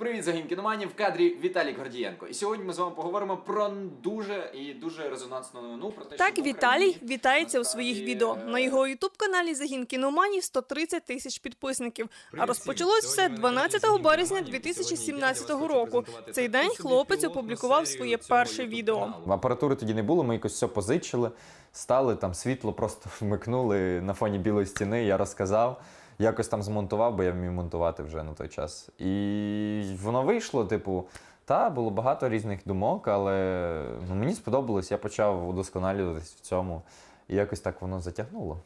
Привіт, загін кіноманів в кадрі Віталій Гордієнко. І сьогодні ми з вами поговоримо про дуже і дуже резонансну новину. Про те, Так, що Віталій Україні вітається у своїх відео. е, На його ютуб каналі Загін кіноманів 130 тисяч підписників. А розпочалось все Сьогодні 12 березня Загін Кіноманів. 2017 Сьогодні я для вас року. цей день хлопець опублікував своє перше відео. Апаратури тоді не було, ми якось все позичили, стали там світло просто вмикнули на фоні білої стіни. Я розказав, якось там змонтував, бо я вмів монтувати вже на той час. І воно вийшло, типу. Та, було багато різних думок, але ну, мені сподобалось, я почав удосконалюватись в цьому. І якось так воно затягнуло.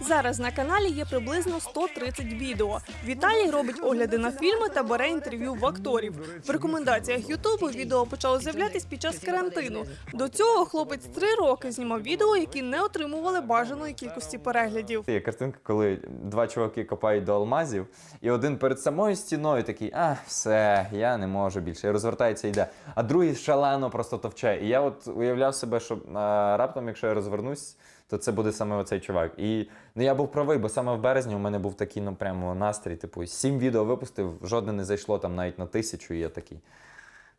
Зараз на каналі є приблизно 130 відео. Віталій робить огляди на фільми та бере інтерв'ю в акторів. В рекомендаціях Ютубу відео почало з'являтись під час карантину. До цього хлопець три роки знімав відео, які не отримували бажаної кількості переглядів. Є картинка, коли два чуваки копають до алмазів, і один перед самою стіною такий, а, все, я не можу більше. І розвертається і йде. А другий шалено просто товче. І я от уявляв себе, що а, раптом, якщо я розвернусь, то це буде саме оцей чувак. І ну, я був правий, бо саме в березні у мене був такий ну, прямо настрій. Типу, сім відео випустив, жодне не зайшло там навіть на тисячу, і я такий.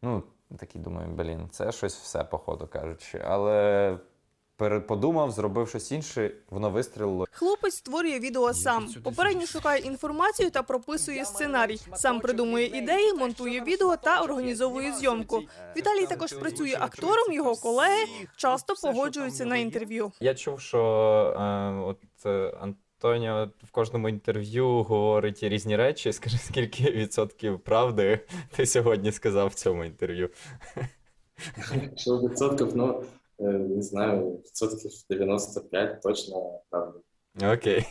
Ну, такий думаю, блін, це щось все, походу кажучи. Але пере- подумав, зробив щось інше, воно вистрілило. Хлопець створює відео сам. Попередньо шукає інформацію та прописує сценарій. Сам придумує ідеї, монтує відео та організовує зйомку. Віталій також працює актором. Його колеги часто погоджуються на інтерв'ю. Я чув, що е, от е, Антоніо в кожному інтерв'ю говорить різні речі. Скажи, скільки відсотків правди ти сьогодні сказав в цьому інтерв'ю? Що відсотків, ну, е, не знаю, відсотків 95 точно правда. Окей.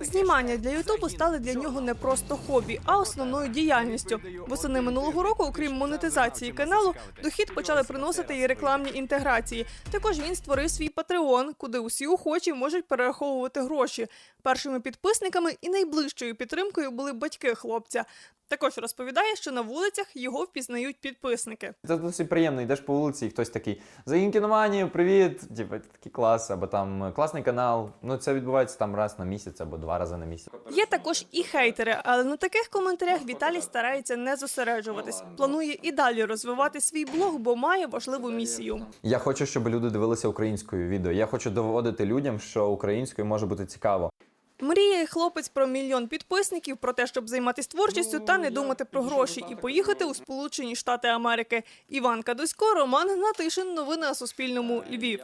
Знімання для Ютубу стали для нього не просто хобі, а основною діяльністю. Восени минулого року, окрім монетизації каналу, дохід почали приносити і рекламні інтеграції. Також він створив свій Patreon, куди усі охочі можуть перераховувати гроші. Першими підписниками і найближчою підтримкою були батьки хлопця. Також розповідає, що на вулицях його впізнають підписники. Це досить приємно, йдеш по вулиці, і хтось такий Загін кіноманів, привіт! Типу, такий клас, або там е, класний канал. Ну це відбувається там раз на місяць або два рази на місяць. Є також і хейтери, але на таких коментарях Віталій старається не зосереджуватись. Планує і далі розвивати свій блог, бо має важливу місію. Я хочу, щоб люди дивилися українською відео. Я хочу доводити людям, що українською може бути цікаво. Мріє хлопець про мільйон підписників, про те, щоб займатися творчістю та не думати про гроші і поїхати у Сполучені Штати Америки. Іван Кадусько, Роман Гнатишин. Новини на Суспільному. Львів.